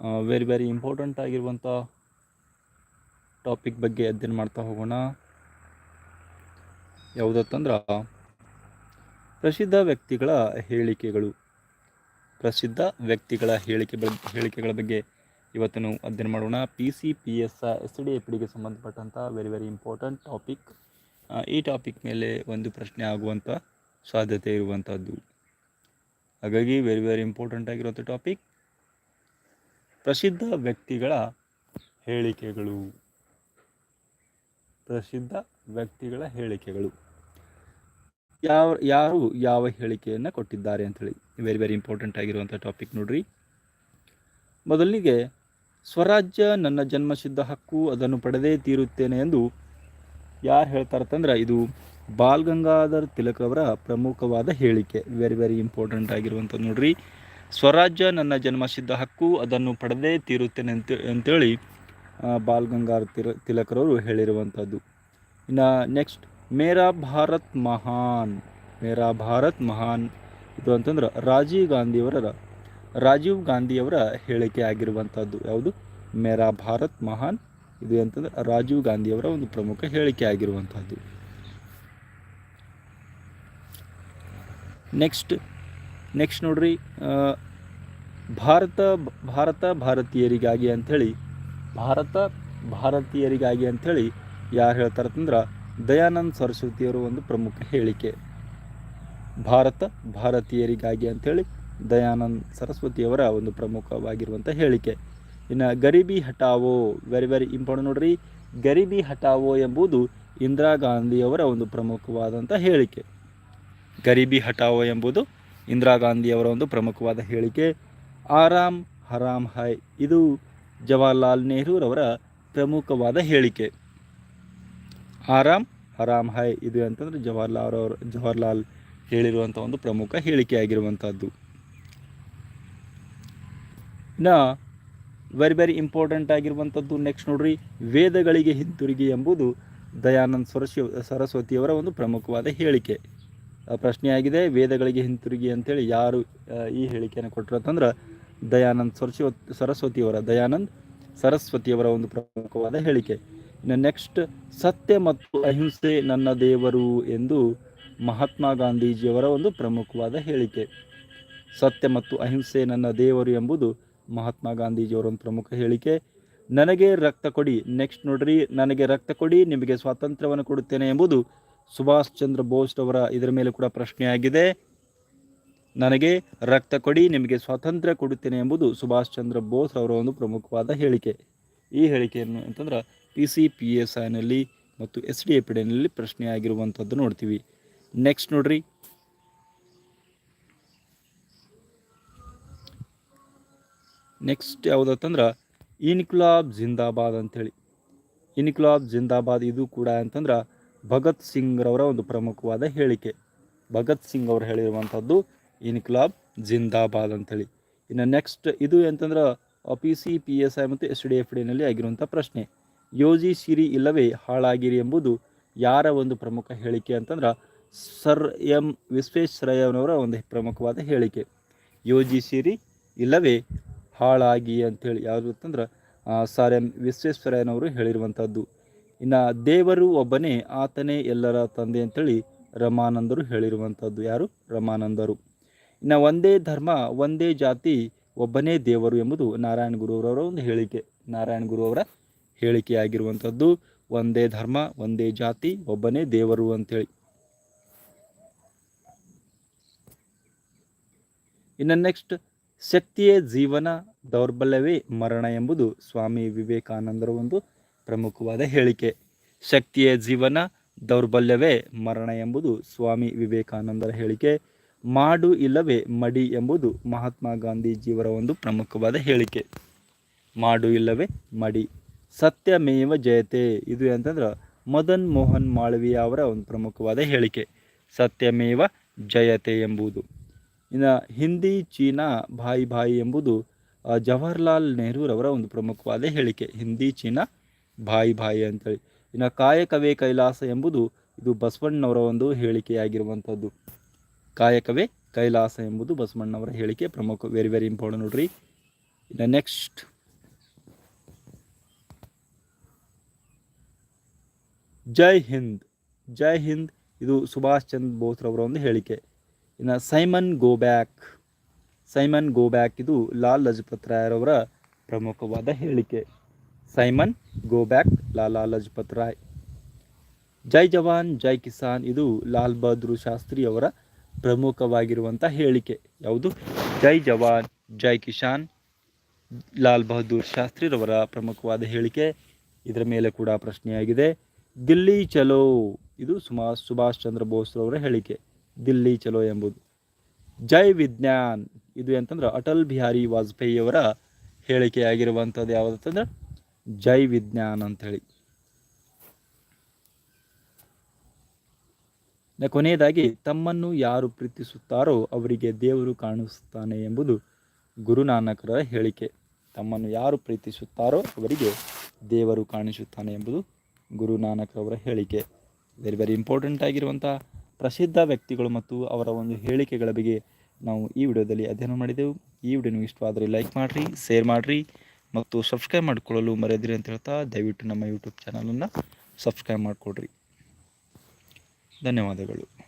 Very very important ಆಗಿರುವಂಥ topic ಬಗ್ಗೆ ಅಧ್ಯಯನ ಮಾಡ್ತಾ ಹೋಗೋಣ. ಯಾವುದತ್ತಂದ್ರೆ, ಪ್ರಸಿದ್ಧ ವ್ಯಕ್ತಿಗಳ ಹೇಳಿಕೆಗಳು. ಪ್ರಸಿದ್ಧ ವ್ಯಕ್ತಿಗಳ ಹೇಳಿಕೆ ಹೇಳಿಕೆಗಳ ಬಗ್ಗೆ ಇವತ್ತು ನಾವು ಅಧ್ಯಯನ ಮಾಡೋಣ. P C P S S D F ಡಿಗೆ ಸಂಬಂಧಪಟ್ಟಂಥ ವೆರಿ ವೆರಿ ಇಂಪಾರ್ಟೆಂಟ್ ಟಾಪಿಕ್ ಈ ಟಾಪಿಕ್ ಮೇಲೆ ಒಂದು ಪ್ರಶ್ನೆ ಆಗುವಂಥ ಸಾಧ್ಯತೆ ಇರುವಂಥದ್ದು ಹಾಗಾಗಿ ವೆರಿ ವೆರಿ ಇಂಪಾರ್ಟೆಂಟ್ ಆಗಿರುವಂಥ ಟಾಪಿಕ್ ಪ್ರಸಿದ್ಧ ವ್ಯಕ್ತಿಗಳ ಹೇಳಿಕೆಗಳು. ಪ್ರಸಿದ್ಧ ವ್ಯಕ್ತಿಗಳ ಹೇಳಿಕೆಗಳು. ಯಾವ, ಯಾರು ಯಾವ ಹೇಳಿಕೆಯನ್ನು ಕೊಟ್ಟಿದ್ದಾರೆ ಅಂಥೇಳಿ ವೆರಿ ವೆರಿ ಇಂಪಾರ್ಟೆಂಟ್ ಆಗಿರುವಂಥ ಟಾಪಿಕ್ ನೋಡ್ರಿ. ಮೊದಲಿಗೆ, ಸ್ವರಾಜ್ಯ ನನ್ನ ಜನ್ಮಸಿದ್ಧ ಹಕ್ಕು, ಅದನ್ನು ಪಡೆದೇ ತೀರುತ್ತೇನೆ ಎಂದು ಯಾರು ಹೇಳ್ತಾರಂತಂದ್ರೆ ಇದು ಬಾಲ್ ಗಂಗಾಧರ್ ತಿಲಕ್ ಅವರ ಪ್ರಮುಖವಾದ ಹೇಳಿಕೆ. ವೆರಿ ವೆರಿ ಇಂಪಾರ್ಟೆಂಟ್ ಆಗಿರುವಂಥದ್ದು ನೋಡ್ರಿ. ಸ್ವರಾಜ್ಯ ನನ್ನ ಜನ್ಮಸಿದ್ಧ ಹಕ್ಕು, ಅದನ್ನು ಪಡೆದೇ ತೀರುತ್ತೇನೆ ಅಂತ ಅಂತೇಳಿ ಬಾಲ್ ಗಂಗಾರ್ ತಿರ ತಿಲಕರವರು ಹೇಳಿರುವಂಥದ್ದು. ಇನ್ನು ನೆಕ್ಸ್ಟ್ ಮೇರಾ ಭಾರತ್ ಮಹಾನ್, ಮೇರಾ ಭಾರತ್ ಮಹಾನ್. ಇದು ಅಂತಂದ್ರೆ ರಾಜೀವ್ ಗಾಂಧಿಯವರ ರಾಜೀವ್ ಗಾಂಧಿಯವರ ಹೇಳಿಕೆ ಆಗಿರುವಂಥದ್ದು. ಯಾವುದು? ಮೇರಾ ಭಾರತ್ ಮಹಾನ್. ಇದು ಅಂತಂದ್ರೆ ರಾಜೀವ್ ಗಾಂಧಿಯವರ ಒಂದು ಪ್ರಮುಖ ಹೇಳಿಕೆ ಆಗಿರುವಂಥದ್ದು. ನೆಕ್ಸ್ಟ್ ನೆಕ್ಸ್ಟ್ ನೋಡ್ರಿ ಭಾರತ ಭಾರತ ಭಾರತೀಯರಿಗಾಗಿ ಅಂಥೇಳಿ, ಭಾರತ ಭಾರತೀಯರಿಗಾಗಿ ಅಂಥೇಳಿ ಯಾರು ಹೇಳ್ತಾರಂತಂದ್ರೆ ದಯಾನಂದ ಸರಸ್ವತಿಯವರು ಒಂದು ಪ್ರಮುಖ ಹೇಳಿಕೆ. ಭಾರತ ಭಾರತೀಯರಿಗಾಗಿ ಅಂಥೇಳಿ ದಯಾನಂದ್ ಸರಸ್ವತಿಯವರ ಒಂದು ಪ್ರಮುಖವಾಗಿರುವಂಥ ಹೇಳಿಕೆ. ಇನ್ನು ಗರೀಬಿ ಹಟಾವೋ ವೆರಿ ವೆರಿ ಇಂಪಾರ್ಟೆಂಟ್ ನೋಡ್ರಿ. ಗರೀಬಿ ಹಟಾವೋ ಎಂಬುದು ಇಂದಿರಾ ಗಾಂಧಿಯವರ ಒಂದು ಪ್ರಮುಖವಾದಂಥ ಹೇಳಿಕೆ. ಗರೀಬಿ ಹಟಾವೋ ಎಂಬುದು ಇಂದಿರಾ ಗಾಂಧಿಯವರ ಒಂದು ಪ್ರಮುಖವಾದ ಹೇಳಿಕೆ. ಆರಾಮ್ ಹರಾಮ್ ಹೈ ಇದು ಜವಾಹರ್ಲಾಲ್ ನೆಹರೂರವರ ಪ್ರಮುಖವಾದ ಹೇಳಿಕೆ. ಆರಾಮ್ ಹರಾಮ್ ಹೈ ಇದು ಅಂತಂದರೆ ಜವಾಹರ್ಲಾಲ್ ಅವರ, ಜವಾಹರ್ಲಾಲ್ ಹೇಳಿರುವಂಥ ಒಂದು ಪ್ರಮುಖ ಹೇಳಿಕೆ ಆಗಿರುವಂಥದ್ದು ಇನ್ನು ವೆರಿ ವೆರಿ ಇಂಪಾರ್ಟೆಂಟ್ ಆಗಿರುವಂಥದ್ದು ನೆಕ್ಸ್ಟ್ ನೋಡ್ರಿ, ವೇದಗಳಿಗೆ ಹಿಂತಿರುಗಿ ಎಂಬುದು ದಯಾನಂದ್ ಸರಸ್ವ ಸರಸ್ವತಿಯವರ ಒಂದು ಪ್ರಮುಖವಾದ ಹೇಳಿಕೆ. ಪ್ರಶ್ನೆಯಾಗಿದೆ, ವೇದಗಳಿಗೆ ಹಿಂತಿರುಗಿ ಅಂತೇಳಿ ಯಾರು ಈ ಹೇಳಿಕೆಯನ್ನು ಕೊಟ್ಟರು ಅಂತಂದ್ರೆ ದಯಾನಂದ್ ಸರಸ್ವ ಸರಸ್ವತಿಯವರ, ದಯಾನಂದ್ ಸರಸ್ವತಿಯವರ ಒಂದು ಪ್ರಮುಖವಾದ ಹೇಳಿಕೆ. ಇನ್ನು ನೆಕ್ಸ್ಟ್ ಸತ್ಯ ಮತ್ತು ಅಹಿಂಸೆ ನನ್ನ ದೇವರು ಎಂದು ಮಹಾತ್ಮ ಗಾಂಧೀಜಿಯವರ ಒಂದು ಪ್ರಮುಖವಾದ ಹೇಳಿಕೆ. ಸತ್ಯ ಮತ್ತು ಅಹಿಂಸೆ ನನ್ನ ದೇವರು ಎಂಬುದು ಮಹಾತ್ಮ ಗಾಂಧೀಜಿಯವರ ಒಂದು ಪ್ರಮುಖ ಹೇಳಿಕೆ. ನನಗೆ ರಕ್ತ ಕೊಡಿ ನೆಕ್ಸ್ಟ್ ನೋಡ್ರಿ, ನನಗೆ ರಕ್ತ ಕೊಡಿ, ನಿಮಗೆ ಸ್ವಾತಂತ್ರ್ಯವನ್ನು ಕೊಡುತ್ತೇನೆ ಎಂಬುದು ಸುಭಾಷ್ ಚಂದ್ರ ಬೋಸ್ ಅವರ ಇದರ ಮೇಲೆ ಕೂಡ ಪ್ರಶ್ನೆಯಾಗಿದೆ. ನನಗೆ ರಕ್ತ ಕೊಡಿ, ನಿಮಗೆ ಸ್ವಾತಂತ್ರ್ಯ ಕೊಡುತ್ತೇನೆ ಎಂಬುದು ಸುಭಾಷ್ ಚಂದ್ರ ಬೋಸ್ ಅವರ ಒಂದು ಪ್ರಮುಖವಾದ ಹೇಳಿಕೆ. ಈ ಹೇಳಿಕೆಯನ್ನು ಅಂತಂದ್ರೆ ಪಿ ಸಿ ಪಿ ಎಸ್ ಐನಲ್ಲಿ ಮತ್ತು ಎಸ್ ಡಿ ಎ ಪಿ ಡಿನಲ್ಲಿ ಪ್ರಶ್ನೆಯಾಗಿರುವಂಥದ್ದು ನೋಡ್ತೀವಿ. ನೆಕ್ಸ್ಟ್ ನೋಡ್ರಿ. ನೆಕ್ಸ್ಟ್ ಯಾವುದಂತಂದ್ರೆ ಇನ್ಕ್ಲಾಬ್ ಜಿಂದಾಬಾದ್ ಅಂಥೇಳಿ. ಇನ್ಕ್ಲಾಬ್ ಜಿಂದಾಬಾದ್ ಇದು ಕೂಡ ಅಂತಂದ್ರೆ ಭಗತ್ ಸಿಂಗ್ರವರ ಒಂದು ಪ್ರಮುಖವಾದ ಹೇಳಿಕೆ. ಭಗತ್ ಸಿಂಗ್ ಅವರು ಹೇಳಿರುವಂಥದ್ದು ಇನ್ಕ್ಲಾಬ್ ಜಿಂದಾಬಾದ್ ಅಂತೇಳಿ. ಇನ್ನು ನೆಕ್ಸ್ಟ್ ಇದು ಅಂತಂದ್ರೆ P C, P S I ಮತ್ತು ಎಸ್ ಡಿ ಎಫ್ ಡಿನಲ್ಲಿ ಆಗಿರುವಂಥ ಪ್ರಶ್ನೆ. ಯೋಜಿ ಸಿರಿ ಇಲ್ಲವೇ ಹಾಳಾಗಿರಿ ಎಂಬುದು ಯಾರ ಒಂದು ಪ್ರಮುಖ ಹೇಳಿಕೆ ಅಂತಂದ್ರೆ ಸರ್ ಎಂ ವಿಶ್ವೇಶ್ವರಯ್ಯನವರ ಒಂದು ಪ್ರಮುಖವಾದ ಹೇಳಿಕೆ. ಯೋಜಿಸಿರಿ ಇಲ್ಲವೇ ಹಾಳಾಗಿ ಅಂಥೇಳಿ ಯಾವುದು ಅಂತಂದ್ರೆ ಸರ್ ಎಂ ವಿಶ್ವೇಶ್ವರಯ್ಯನವರು ಹೇಳಿರುವಂಥದ್ದು. ಇನ್ನು ದೇವರು ಒಬ್ಬನೇ, ಆತನೇ ಎಲ್ಲರ ತಂದೆ ಅಂತೇಳಿ ರಮಾನಂದರು ಹೇಳಿರುವಂಥದ್ದು. ಯಾರು? ರಮಾನಂದರು. ಇನ್ನು ಒಂದೇ ಧರ್ಮ, ಒಂದೇ ಜಾತಿ, ಒಬ್ಬನೇ ದೇವರು ಎಂಬುದು ನಾರಾಯಣ ಗುರುವರವರ ಒಂದು ಹೇಳಿಕೆ. ನಾರಾಯಣ ಗುರುವರ ಹೇಳಿಕೆಯಾಗಿರುವಂಥದ್ದು, ಒಂದೇ ಧರ್ಮ, ಒಂದೇ ಜಾತಿ, ಒಬ್ಬನೇ ದೇವರು ಅಂತೇಳಿ ಇನ್ನು ನೆಕ್ಸ್ಟ್, ಶಕ್ತಿಯೇ ಜೀವನ, ದೌರ್ಬಲ್ಯವೇ ಮರಣ ಎಂಬುದು ಸ್ವಾಮಿ ವಿವೇಕಾನಂದರ ಒಂದು ಪ್ರಮುಖವಾದ ಹೇಳಿಕೆ. ಶಕ್ತಿಯೇ ಜೀವನ, ದೌರ್ಬಲ್ಯವೇ ಮರಣ ಎಂಬುದು ಸ್ವಾಮಿ ವಿವೇಕಾನಂದರ ಹೇಳಿಕೆ. ಮಾಡು ಇಲ್ಲವೇ ಮಡಿ ಎಂಬುದು ಮಹಾತ್ಮ ಗಾಂಧೀಜಿಯವರ ಒಂದು ಪ್ರಮುಖವಾದ ಹೇಳಿಕೆ. ಮಾಡು ಇಲ್ಲವೇ ಮಡಿ. ಸತ್ಯಮೇವ ಜಯತೆ. ಇದು ಅಂತಂದ್ರೆ ಮದನ್ ಮೋಹನ್ ಮಾಳವೀಯ ಅವರ ಒಂದು ಪ್ರಮುಖವಾದ ಹೇಳಿಕೆ. ಸತ್ಯಮೇವ ಜಯತೆ ಎಂಬುದು. ಇನ್ನು ಹಿಂದಿ, ಚೀನಾ, ಭಾಯಿ ಭಾಯಿ ಎಂಬುದು ಜವಹರ್ಲಾಲ್ ನೆಹರೂರವರ ಒಂದು ಪ್ರಮುಖವಾದ ಹೇಳಿಕೆ. ಹಿಂದಿ, ಚೀನಾ, ಭಾಯಿ ಭಾಯಿ ಅಂತೇಳಿ. ಇನ್ನು ಕಾಯಕವೇ ಕೈಲಾಸ ಎಂಬುದು ಇದು ಬಸವಣ್ಣವರ ಒಂದು ಹೇಳಿಕೆಯಾಗಿರುವಂಥದ್ದು. ಕಾಯಕವೇ ಕೈಲಾಸ ಎಂಬುದು ಬಸವಣ್ಣವರ ಹೇಳಿಕೆ ಪ್ರಮುಖ ವೆರಿ ವೆರಿ ಇಂಪಾರ್ಟೆಂಟ್ ನೋಡ್ರಿ. ಇನ್ನು ನೆಕ್ಸ್ಟ್ ಜೈ ಹಿಂದ್. ಜೈ ಹಿಂದ್, ಇದು ಸುಭಾಷ್ ಚಂದ್ರ ಬೋಸ್ ರವರ ಒಂದು ಹೇಳಿಕೆ. ಇನ್ನು Simon go back. Simon go back ಇದು ಲಾಲ್ ಲಜಪತ್ ರಾಯರವರ ಪ್ರಮುಖವಾದ ಹೇಳಿಕೆ. Simon go back Lala Lajpat Rai. ಜೈ ಜವಾನ್, ಜೈ ಕಿಸಾನ್, ಇದು ಲಾಲ್ ಬಹದ್ದೂರ್ ಶಾಸ್ತ್ರಿ ಅವರ ಪ್ರಮುಖವಾಗಿರುವಂಥ ಹೇಳಿಕೆ. ಯಾವುದು? ಜೈ ಜವಾನ್, ಜೈ ಕಿಶಾನ್, ಲಾಲ್ ಬಹದ್ದೂರ್ ಶಾಸ್ತ್ರಿರವರ ಪ್ರಮುಖವಾದ ಹೇಳಿಕೆ. ಇದರ ಮೇಲೆ ಕೂಡ ಪ್ರಶ್ನೆಯಾಗಿದೆ. ದಿಲ್ಲಿ ಚಲೋ. ಇದು ಸುಮಾ, ಸುಭಾಷ್ ಚಂದ್ರ ಬೋಸ್ರವರ ಹೇಳಿಕೆ. ದಿಲ್ಲಿ ಚಲೋ ಎಂಬುದು. ಜೈ ವಿಜ್ಞಾನ್. ಇದು ಅಂತಂದ್ರೆ ಅಟಲ್ ಬಿಹಾರಿ ವಾಜಪೇಯಿಯವರ ಹೇಳಿಕೆಯಾಗಿರುವಂಥದ್ದು ಯಾವುದಂತಂದ್ರೆ ಜೈ ವಿಜ್ಞಾನ್ ಅಂಥೇಳಿ. ಕೊನೆಯದಾಗಿ ತಮ್ಮನ್ನು ಯಾರು ಪ್ರೀತಿಸುತ್ತಾರೋ ಅವರಿಗೆ ದೇವರು ಕಾಣಿಸುತ್ತಾನೆ ಎಂಬುದು ಗುರುನಾನಕರ ಹೇಳಿಕೆ. ತಮ್ಮನ್ನು ಯಾರು ಪ್ರೀತಿಸುತ್ತಾರೋ ಅವರಿಗೆ ದೇವರು ಕಾಣಿಸುತ್ತಾನೆ ಎಂಬುದು ಗುರುನಾನಕರವರ ಹೇಳಿಕೆ. ವೆರಿ ವೆರಿ ಇಂಪಾರ್ಟೆಂಟ್ ಆಗಿರುವಂಥ ಪ್ರಸಿದ್ಧ ವ್ಯಕ್ತಿಗಳು ಮತ್ತು ಅವರ ಒಂದು ಹೇಳಿಕೆಗಳ ಬಗ್ಗೆ ನಾವು ಈ ವಿಡಿಯೋದಲ್ಲಿ ಅಧ್ಯಯನ ಮಾಡಿದೆವು. ಈ ವಿಡಿಯೋ ನಿಮಗೆ ಇಷ್ಟವಾದರೆ ಲೈಕ್ ಮಾಡಿರಿ ಶೇರ್ ಮಾಡಿರಿ ಮತ್ತು ಸಬ್ಸ್ಕ್ರೈಬ್ ಮಾಡಿಕೊಳ್ಳಲು ಮರೆಯದಿರಿ ಅಂತ ಹೇಳ್ತಾ ದಯವಿಟ್ಟು ನಮ್ಮ ಯೂಟ್ಯೂಬ್ ಚಾನಲನ್ನು ಸಬ್ಸ್ಕ್ರೈಬ್ ಮಾಡಿಕೊಡ್ರಿ. ಧನ್ಯವಾದಗಳು.